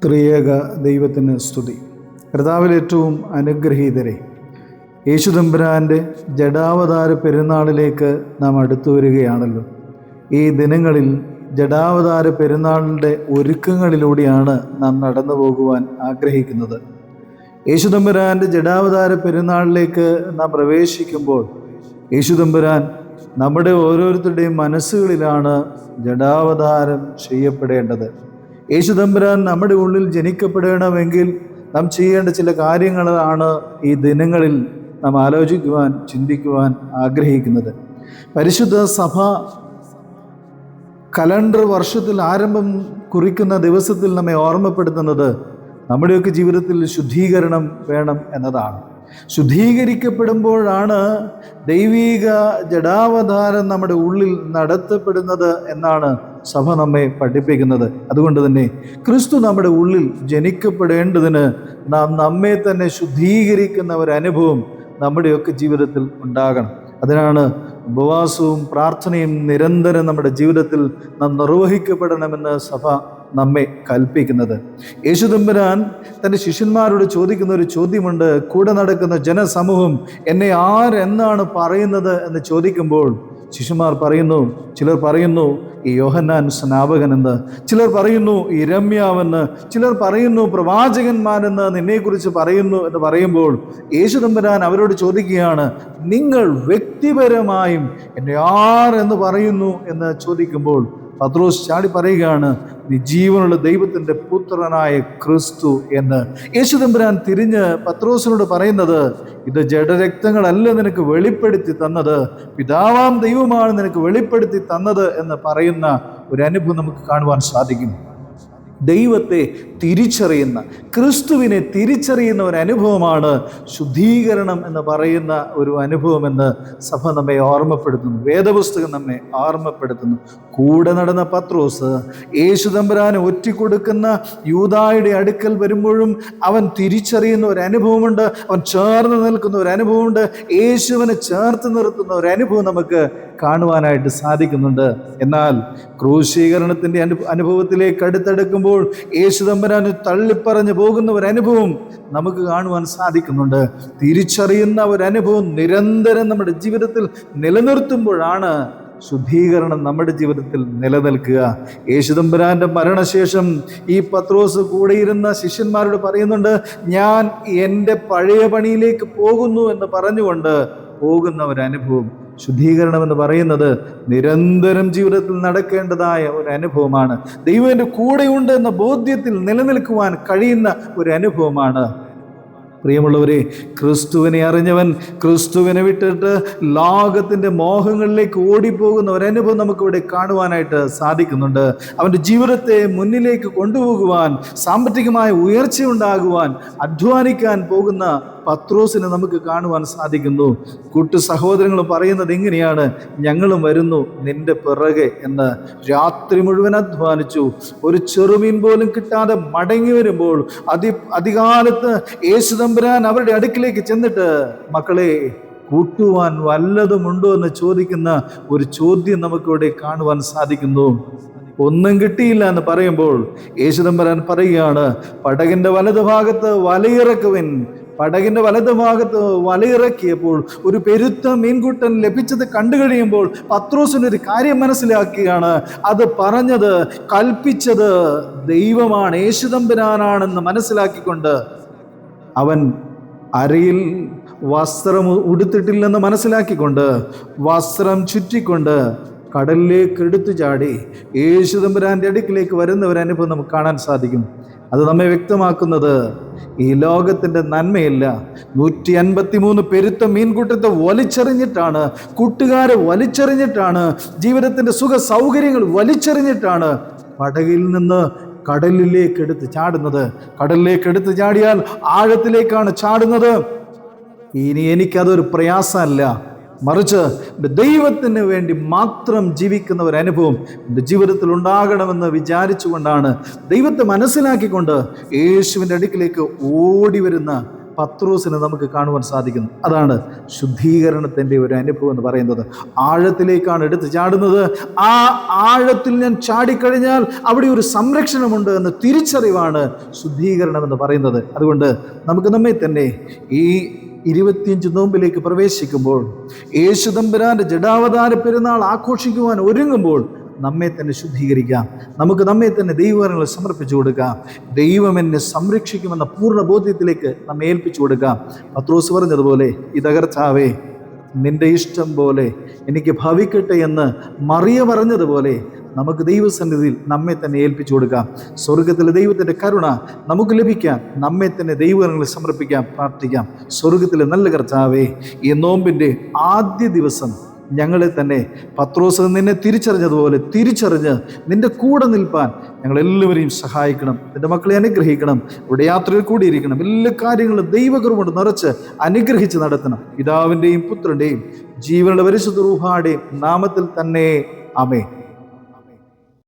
ത്രിയേക ദൈവത്തിന് സ്തുതി. കർത്താവിൽ ഏറ്റവും അനുഗ്രഹീതരെ യേശുദമ്പുരാന്റെ ജഡാവതാര പെരുന്നാളിലേക്ക് നാം അടുത്തു വരികയാണല്ലോ. ഈ ദിനങ്ങളിൽ ജഡാവതാര പെരുന്നാളിന്റെ ഒരുക്കങ്ങളിലൂടെയാണ് നാം നടന്നു പോകുവാൻ ആഗ്രഹിക്കുന്നത്. യേശുദമ്പുരാന്റെ ജഡാവതാര പെരുന്നാളിലേക്ക് നാം പ്രവേശിക്കുമ്പോൾ യേശുദമ്പുരാൻ നമ്മുടെ ഓരോരുത്തരുടെയും മനസ്സുകളിലാണ് ജഡാവതാരം ചെയ്യപ്പെടേണ്ടത്. യേശുദമ്പുരാൻ നമ്മുടെ ഉള്ളിൽ ജനിക്കപ്പെടണമെങ്കിൽ നാം ചെയ്യേണ്ട ചില കാര്യങ്ങളാണ് ഈ ദിനങ്ങളിൽ നാം ആലോചിക്കുവാൻ ചിന്തിക്കുവാൻ ആഗ്രഹിക്കുന്നത്. പരിശുദ്ധ സഭ കലണ്ടർ വർഷത്തിൽ ആരംഭം കുറിക്കുന്ന ദിവസത്തിൽ നമ്മെ ഓർമ്മപ്പെടുത്തുന്നത് നമ്മുടെയൊക്കെ ജീവിതത്തിൽ ശുദ്ധീകരണം വേണം എന്നതാണ്. ശുദ്ധീകരിക്കപ്പെടുമ്പോഴാണ് ദൈവീക ജഡാവതാരം നമ്മുടെ ഉള്ളിൽ നടത്തപ്പെടുന്നത് എന്നാണ് സഭ നമ്മെ പഠിപ്പിക്കുന്നത്. അതുകൊണ്ട് തന്നെ ക്രിസ്തു നമ്മുടെ ഉള്ളിൽ ജനിക്കപ്പെടേണ്ടതിന് നാം നമ്മെ തന്നെ ശുദ്ധീകരിക്കുന്ന ഒരു അനുഭവം നമ്മുടെയൊക്കെ ജീവിതത്തിൽ ഉണ്ടാകണം. അതിനാണ് ഉപവാസവും പ്രാർത്ഥനയും നിരന്തരം നമ്മുടെ ജീവിതത്തിൽ നാം നിർവഹിക്കപ്പെടണമെന്ന് സഭ നമ്മെ കൽപ്പിക്കുന്നത്. യേശുദമ്പരാൻ തന്റെ ശിഷ്യന്മാരോട് ചോദിക്കുന്ന ഒരു ചോദ്യമുണ്ട്. കൂടെ നടക്കുന്ന ജനസമൂഹം എന്നെ ആരെന്നാണ് പറയുന്നത് എന്ന് ചോദിക്കുമ്പോൾ ശിശുമാർ പറയുന്നു ചിലർ പറയുന്നു ഈ യോഹന്നാൻ സ്നാപകനെന്ന്. ചിലർ പറയുന്നു ഈ രമ്യാവെന്ന്. ചിലർ പറയുന്നു പ്രവാചകന്മാരെന്ന് നിന്നെക്കുറിച്ച് പറയുന്നു എന്ന് പറയുമ്പോൾ യേശു തമ്പുരാൻ അവരോട് ചോദിക്കുകയാണ് നിങ്ങൾ വ്യക്തിപരമായും എന്നെ എന്ന് പറയുന്നു? എന്ന് ചോദിക്കുമ്പോൾ പത്രോസ് ചാടി പറയുകയാണ് നീ ജീവനുള്ള ദൈവത്തിന്റെ പുത്രനായ ക്രിസ്തു എന്ന്. യേശു തമ്പുരാൻ തിരിഞ്ഞ് പത്രോസിനോട് പറയുന്നത് ഇത് ജഡരക്തങ്ങളല്ല നിനക്ക് വെളിപ്പെടുത്തി തന്നത് പിതാവാം ദൈവമാണ് നിനക്ക് വെളിപ്പെടുത്തി തന്നത് എന്ന് പറയുന്ന ഒരു അനുഭവം നമുക്ക് കാണുവാൻ സാധിക്കും. ദൈവത്തെ തിരിച്ചറിയുന്ന ക്രിസ്തുവിനെ തിരിച്ചറിയുന്ന ഒരു അനുഭവമാണ് ശുദ്ധീകരണം എന്ന് പറയുന്ന ഒരു അനുഭവമെന്ന് സഭ നമ്മെ ഓർമ്മപ്പെടുത്തുന്നു. വേദപുസ്തകം നമ്മെ ഓർമ്മപ്പെടുത്തുന്നു. കൂടെ നടന്ന പത്രോസ് യേശുദമ്പരാന് ഒറ്റിക്കൊടുക്കുന്ന യൂതായുടെ അടുക്കൽ വരുമ്പോഴും അവൻ തിരിച്ചറിയുന്ന ഒരു അനുഭവമുണ്ട് അവൻ ചേർന്ന് നിൽക്കുന്ന ഒരു അനുഭവമുണ്ട് യേശുവിനെ ചേർത്ത് നിർത്തുന്ന ഒരു അനുഭവം നമുക്ക് കാണുവാനായിട്ട് സാധിക്കുന്നുണ്ട്. എന്നാൽ ക്രൂശീകരണത്തിന്റെ അനു അനുഭവത്തിലേക്ക് അടുത്തെടുക്കുമ്പോൾ യേശുദമ്പരാന് തള്ളിപ്പറഞ്ഞു പോകുന്ന ഒരു അനുഭവം നമുക്ക് കാണുവാൻ സാധിക്കുന്നുണ്ട്. തിരിച്ചറിയുന്ന ഒരു അനുഭവം നിരന്തരം നമ്മുടെ ജീവിതത്തിൽ നിലനിർത്തുമ്പോഴാണ് ശുദ്ധീകരണം നമ്മുടെ ജീവിതത്തിൽ നിലനിൽക്കുക. യേശുദമ്പരാന്റെ മരണശേഷം ഈ പത്രോസ് കൂടെയിരുന്ന ശിഷ്യന്മാരോട് പറയുന്നുണ്ട് ഞാൻ എന്റെ പഴയ പണിയിലേക്ക് പോകുന്നു എന്ന് പറഞ്ഞുകൊണ്ട് പോകുന്ന ഒരു അനുഭവം ശുദ്ധീകരണം എന്ന് പറയുന്നത് നിരന്തരം ജീവിതത്തിൽ നടക്കേണ്ടതായ ഒരു അനുഭവമാണ്. ദൈവത്തിന്റെ കൂടെയുണ്ട് എന്ന ബോധ്യത്തിൽ നിലനിൽക്കുവാൻ കഴിയുന്ന ഒരു അനുഭവമാണ്. പ്രിയമുള്ളവരെ ക്രിസ്തുവിനെ അറിഞ്ഞവൻ ക്രിസ്തുവിനെ വിട്ടിട്ട് ലോകത്തിന്റെ മോഹങ്ങളിലേക്ക് ഓടിപ്പോകുന്ന ഒരനുഭവം നമുക്കിവിടെ കാണുവാനായിട്ട് സാധിക്കുന്നുണ്ട്. അവന്റെ ജീവിതത്തെ മുന്നിലേക്ക് കൊണ്ടുപോകുവാൻ സാമ്പത്തികമായ ഉയർച്ച ഉണ്ടാകുവാൻ അധ്വാനിക്കാൻ പോകുന്ന പത്രോസിനെ നമുക്ക് കാണുവാൻ സാധിക്കുന്നു. കൂട്ടു സഹോദരങ്ങൾ പറയുന്നത് എങ്ങനെയാണ് ഞങ്ങളും വരുന്നു നിന്റെ പിറകെ എന്ന് രാത്രി മുഴുവൻ അധ്വാനിച്ചു. ഒരു ചെറുമീൻ പോലും കിട്ടാതെ മടങ്ങി വരുമ്പോൾ അതി അധികാലത്ത് യേശുദമ്പുരാൻ അവരുടെ അടുക്കിലേക്ക് ചെന്നിട്ട് മക്കളെ കൂട്ടുവാൻ വല്ലതുമുണ്ടോ എന്ന് ചോദിക്കുന്ന ഒരു ചോദ്യം നമുക്കിവിടെ കാണുവാൻ സാധിക്കുന്നു. ഒന്നും കിട്ടിയില്ല എന്ന് പറയുമ്പോൾ യേശുദമ്പരാൻ പറയുകയാണ് പടകിന്റെ വലതുഭാഗത്ത് വലയിറക്കുവിൻ പടകിന്റെ വലതുഭാഗത്ത് വലയിറക്കിയപ്പോൾ ഒരു പെരുത്ത മീൻകുട്ടൻ ലഭിച്ചത് കണ്ടു കഴിയുമ്പോൾ പത്രോസിനൊരു കാര്യം മനസ്സിലാക്കുകയാണ്. അത് പറഞ്ഞത് കൽപ്പിച്ചത് ദൈവമാണ് യേശുദമ്പരാനാണെന്ന് മനസ്സിലാക്കിക്കൊണ്ട് അവൻ അരയിൽ വസ്ത്രം ഉടുത്തിട്ടില്ലെന്ന് മനസ്സിലാക്കിക്കൊണ്ട് വസ്ത്രം ചുറ്റിക്കൊണ്ട് കടലിലേക്ക് എടുത്തു ചാടി അടുക്കിലേക്ക് വരുന്ന ഒരു അനുഭവം നമുക്ക് കാണാൻ സാധിക്കും. അത് നമ്മെ വ്യക്തമാക്കുന്നത് ഈ ലോകത്തിന്റെ നന്മയില്ല. നൂറ്റി അൻപത്തി മൂന്ന് പെരുത്ത മീൻകൂട്ടത്തെ വലിച്ചെറിഞ്ഞിട്ടാണ് കൂട്ടുകാരെ വലിച്ചെറിഞ്ഞിട്ടാണ് ജീവിതത്തിന്റെ സുഖ സൗകര്യങ്ങൾ വലിച്ചെറിഞ്ഞിട്ടാണ് പടകിൽ നിന്ന് കടലിലേക്ക് എടുത്ത് ചാടുന്നത്. കടലിലേക്ക് എടുത്ത് ചാടിയാൽ ആഴത്തിലേക്കാണ് ചാടുന്നത്. ഇനി എനിക്കതൊരു പ്രയാസമല്ല. മറിച്ച് എന്റെ ദൈവത്തിന് വേണ്ടി മാത്രം ജീവിക്കുന്ന ഒരു അനുഭവം എന്റെ ജീവിതത്തിൽ ഉണ്ടാകണമെന്ന് വിചാരിച്ചുകൊണ്ടാണ് ദൈവത്തെ മനസ്സിലാക്കിക്കൊണ്ട് യേശുവിന്റെ അടുക്കിലേക്ക് ഓടി വരുന്ന പത്രോസിനെ നമുക്ക് കാണുവാൻ സാധിക്കുന്നു. അതാണ് ശുദ്ധീകരണത്തിന്റെ ഒരു അനുഭവം എന്ന് പറയുന്നത്. ആഴത്തിലേക്കാണ് എടുത്ത് ചാടുന്നത്. ആ ആഴത്തിൽ ഞാൻ ചാടിക്കഴിഞ്ഞാൽ അവിടെ ഒരു സംരക്ഷണമുണ്ട് എന്ന് തിരിച്ചറിവാണ് ശുദ്ധീകരണം എന്ന് പറയുന്നത്. അതുകൊണ്ട് നമുക്ക് നമ്മെ തന്നെ ഈ ഇരുപത്തിയഞ്ച് നോമ്പിലേക്ക് പ്രവേശിക്കുമ്പോൾ യേശുദമ്പരാന്റെ ജഡാവതാര പെരുന്നാൾ ആഘോഷിക്കുവാൻ ഒരുങ്ങുമ്പോൾ നമ്മെ തന്നെ ശുദ്ധീകരിക്കാം. നമുക്ക് നമ്മെ തന്നെ ദൈവങ്ങൾ സമർപ്പിച്ചു കൊടുക്കാം. ദൈവം എന്നെ സംരക്ഷിക്കുമെന്ന പൂർണ ബോധ്യത്തിലേക്ക് നമ്മെ ഏൽപ്പിച്ചു കൊടുക്കാം. പത്രോസ് പറഞ്ഞതുപോലെ ഈ തകർച്ചാവേ നിന്റെ ഇഷ്ടം പോലെ എനിക്ക് ഭവിക്കട്ടെ എന്ന് മറിയ പറഞ്ഞതുപോലെ നമുക്ക് ദൈവസന്നിധിയിൽ നമ്മെ തന്നെ ഏൽപ്പിച്ചു കൊടുക്കാം. സ്വർഗത്തിലെ ദൈവത്തിന്റെ കരുണ നമുക്ക് ലഭിക്കാം. നമ്മെ തന്നെ ദൈവങ്ങളിൽ സമർപ്പിക്കാം പ്രാർത്ഥിക്കാം. സ്വർഗത്തിലെ നല്ല കർത്താവേ ഈ നോമ്പിന്റെ ആദ്യ ദിവസം ഞങ്ങളെ തന്നെ പത്രോസ് നിന്നെ തിരിച്ചറിഞ്ഞതുപോലെ തിരിച്ചറിഞ്ഞ് നിന്റെ കൂടെ നിൽപ്പാൻ ഞങ്ങളെല്ലാവരെയും സഹായിക്കണം. നിന്റെ മക്കളെ അനുഗ്രഹിക്കണം. ഇവിടെ യാത്രയിൽ കൂടിയിരിക്കണം. എല്ലാ കാര്യങ്ങളും ദൈവകൃപ നിറച്ച് അനുഗ്രഹിച്ച് നടത്തണം. പിതാവിന്റെയും പുത്രന്റെയും ജീവനുള്ള പരിശുദ്ധ റൂഹാടെയും നാമത്തിൽ തന്നെ. അമേ